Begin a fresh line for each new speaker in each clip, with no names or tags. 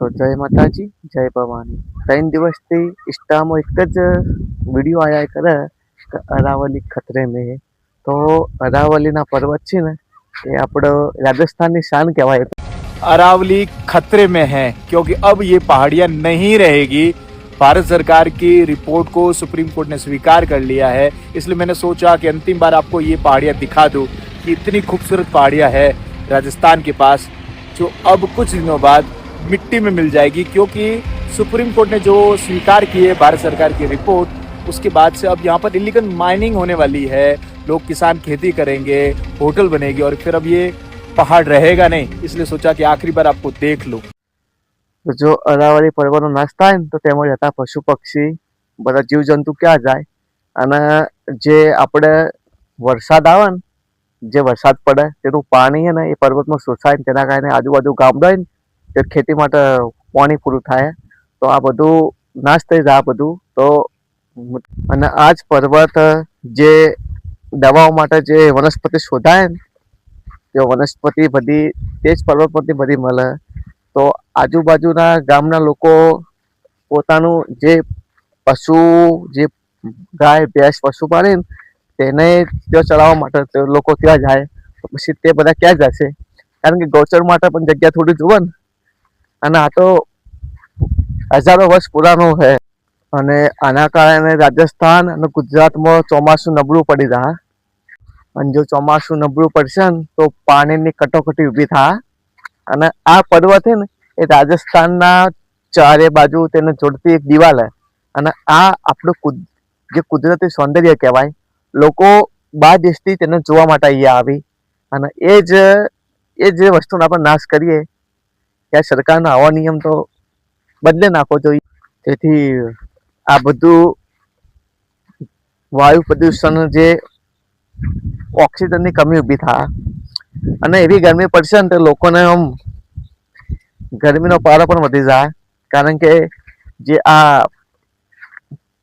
તો જય માતાજી જય ભવાની ત્રણ દિવસથી ઇન્સ્ટામાં એક જ વિડીયો આયા કરે કે અરાવલી ખતરે મેં હે. તો અરાવલીના પર્વત છે ને એ આપણો રાજસ્થાનની શાન કહેવાય
अरावली खतरे में है क्योंकि अब ये पहाड़ियां नहीं रहेगी भारत सरकार की रिपोर्ट को सुप्रीम कोर्ट ने स्वीकार कर लिया है इसलिए मैंने सोचा कि अंतिम बार आपको ये पहाड़ियां दिखा दूं कि इतनी खूबसूरत पहाड़ियां है राजस्थान के पास जो अब कुछ दिनों बाद मिट्टी में मिल जाएगी क्योंकि सुप्रीम कोर्ट ने जो स्वीकार की है भारत सरकार की रिपोर्ट उसके बाद से अब यहाँ पर इलीगल माइनिंग होने वाली है लोग किसान खेती करेंगे होटल बनेगी और फिर अब ये पहाड़ रहेगा नहीं इसलिए सोचा कि आखिरी बार आपको देख लो
તો જો અરાવલી પર્વતનો નાશ થાય ને તો તેમાં રહેતા પશુ પક્ષી બધા જીવજંતુ ક્યાં જાય અને જે આપણે વરસાદ આવે ને જે વરસાદ પડે તેનું પાણી છે ને એ પર્વતમાં શોષાય ને તેના કારણે આજુબાજુ ગામડા હોય ને તે ખેતી માટે પાણી પૂરું થાય, તો આ બધું નાશ થઈ જાય આ બધું. તો અને આ જ પર્વત જે દવાઓ માટે જે વનસ્પતિ શોધાય ને તે વનસ્પતિ બધી, તે જ પર્વત પરથી બધી મળે. તો આજુબાજુના ગામના લોકો પોતાનું જે પશુ, જે ગાય, ભેંસ, પશુ પાળે ને, તેને ત્યાં ચલાવવા માટે લોકો ત્યાં જાય. પછી તે બધા ક્યાં જશે? કારણ કે ગૌચર માટે પણ જગ્યા થોડી જુએ ને. અને આ તો હજારો વર્ષ પુરાણું છે. અને આના કારણે રાજસ્થાન અને ગુજરાતમાં ચોમાસું નબળું પડી રહ્યા અને જો ચોમાસું નબળું પડશે ને, તો પાણીની કટોકટી ઊભી થાય. અને આ પર્વત છે ને, એ રાજસ્થાનના ચારે બાજુ તેને જોડતી એક દિવાલ છે. અને આ આપણું જે કુદરતી સૌંદર્ય કહેવાય, લોકો બહાર દેશથી તેને જોવા માટે અહીંયા આવી. અને એ જ, એ જે વસ્તુનો આપણે નાશ કરીએ ત્યાં સરકારનો આવો નિયમ તો બદલે નાખવો જોઈએ. તેથી આ બધું વાયુ પ્રદૂષણ જે ઓક્સિજનની કમી ઊભી થાય અને એવી ગરમી પડશે ને તો લોકોને આમ ગરમીનો પારો પણ વધી જાય. કારણ કે જે આ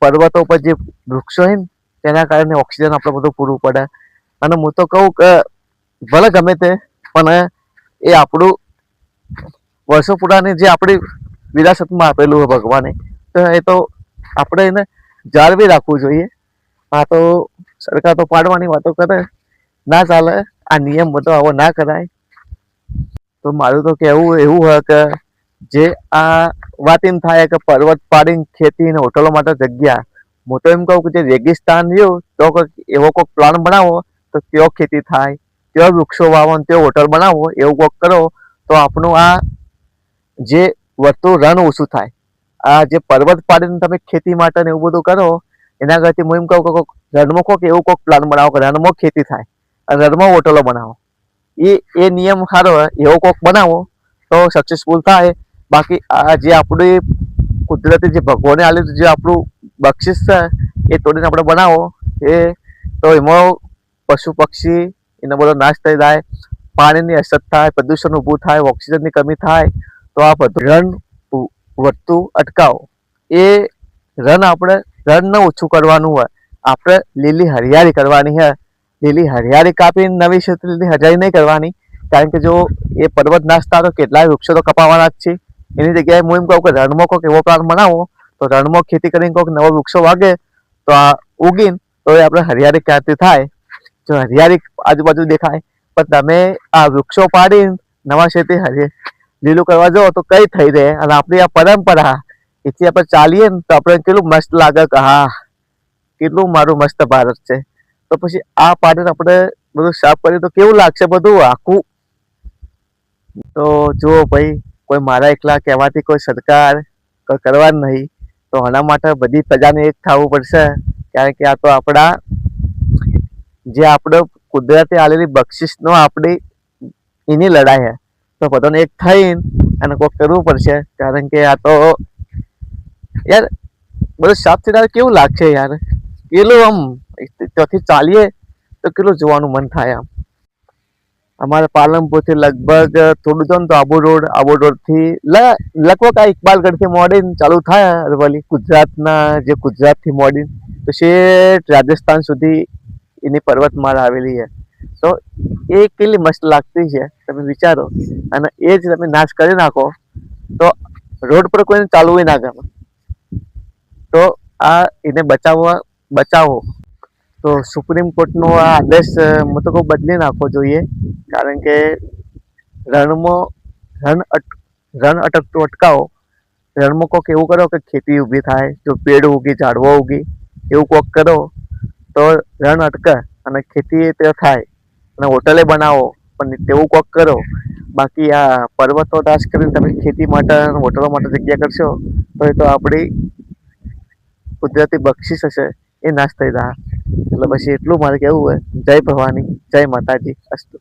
પર્વતો પર જે વૃક્ષો હોય ને, તેના કારણે ઓક્સિજન આપણે બધું પૂરું પડે. અને હું તો કહું કે ભલે ગમે તે, પણ એ આપણું વર્ષો પુરાની જે આપણી વિરાસતમાં આપેલું હોય ભગવાને, તો એ તો આપણે એને જાળવી રાખવું જોઈએ. આ તો સરકાર તો પાડવાની વાતો કરે. ના ચાલે, આ નિયમ બધો આવો ના કરાય. તો મારું તો કહેવું એવું હોય કે જે આ વાત એમ થાય કે પર્વત પાડીને ખેતી અને હોટલો માટે જગ્યા, હું તો એમ કહું કે જે રેગિસ્તાન રહ્યું, તો કોઈક એવો કોઈક પ્લાન બનાવો, તો ત્યાં ખેતી થાય ત્યાં વૃક્ષો વાવો ત્યાં હોટલ બનાવો, એવું કોઈક કરો, તો આપણું આ જે વધતું રણ ઓછું થાય. આ જે પર્વત પાડીને તમે ખેતી માટે ને એવું બધું કરો, એના કરતી હું એમ કહું કે કોઈક રણમાં કોઈક એવું કોઈક પ્લાન બનાવો કે રણમાં ખેતી થાય અને રણમાં હોટલો બનાવો. એ એ નિયમ સારો એવો કોઈક બનાવો તો સક્સેસફુલ થાય. બાકી આ જે આપણી કુદરતી જે ભગવાને આલેલું જે આપણું બક્ષિસ છે, એ તોડીને આપણે બનાવો. એ તો એમાં પશુ પક્ષી એનો બધો નાશ થઈ જાય. પાણીની અછત થાય, પ્રદૂષણ ઊભું થાય, ઓક્સિજનની કમી થાય તો આ રન વધતું અટકાવો. એ રન આપણે રન ન ઓછું કરવાનું હોય. આપણે લીલી હરિયાળી કરવાની છે લીલી હરિયાળી કાપીને નવી લીલી હરિયાળી નહીં કરવાની. કારણ કે જો એ પર્વત થાય તો કેટલાય વૃક્ષો તો કપાવાના જ છે. એની જગ્યાએ હું એમ કહું કે રણમાં કોઈક એવો પ્લાન બનાવો, તો રણમાં ખેતી કરીને કોઈક નવો વૃક્ષો વાગે, તો આ ઉગીને, તો એ આપણે હરિયાળી ક્યાંથી થાય? જો હરિયાળી આજુબાજુ દેખાય, પણ તમે આ વૃક્ષો પાડીને નવા ખેતી હરી લીલું કરવા જાઓ તો કઈ થઈ રહે. અને આપણી આ પરંપરા, એથી આપણે ચાલીએ ને તો આપણે કેટલું મસ્ત લાગે કે હા, કેટલું મારું મસ્ત ભારત છે. તો પછી આ પાણીને આપણે બધું સાફ કરીએ તો કેવું લાગશે બધું આખું? તો જુઓ ભાઈ, કોઈ મારા એકલા કહેવાથી કોઈ સરકાર કોઈ કરવા નહીં. તો આના માટે બધી પ્રજાને એક થવું પડશે. કારણ કે આ તો આપણા, જે આપણે કુદરતે આલેલી બક્ષિસનો આપણી, એની લડાઈ છે. તો બધાને એક થઈને અને કોઈક કરવું પડશે. કારણ કે આ તો યાર, બધું સાફ થઈ કેવું લાગશે યાર? કેટલું આમ ત્યાંથી ચાલીએ તો કેટલું જોવાનું મન થાય આમ. અમારે પાલનપુરથી લગભગ થોડું જો ને તો આબુ રોડ, આબુ રોડથી લગભગ આ ઇકબાલગઢથી મોડીને ચાલુ થાય અરવલી ગુજરાતના જે ગુજરાતથી મોડીને, તો શેઠ રાજસ્થાન સુધી એની પર્વતમાળા આવેલી છે. તો એ કેટલી મસ્ત લાગતી છે, તમે વિચારો. અને એ જ તમે નાશ કરી નાખો, તો રોડ પર કોઈને ચાલવું ના ગમે. તો આ એને બચાવવા, બચાવો. તો સુપ્રીમ કોર્ટનો આ આદેશ હું બદલી નાખવો જોઈએ, કારણ કે રણમાં રન અટ રન અટકતું અટકાવો. રણમાં કોક એવું કરો કે ખેતી ઊભી થાય, જો પેડ ઉગી, ઝાડવા ઉગી, એવું કોક કરો, તો રણ અટકે. અને ખેતી તે થાય. અને હોટલે બનાવો, પણ તેવું કોક કરો. બાકી આ પર્વતો નાશ કરીને તમે ખેતી માટે અને હોટલો માટે જગ્યા કરશો, તો એ તો આપણી કુદરતી બક્ષિસ હશે. એ નાશ થઈ રહ્યા એટલે પછી એટલું મારે કહેવું હોય. જય ભવાની, જય માતાજી. અસ્તુ.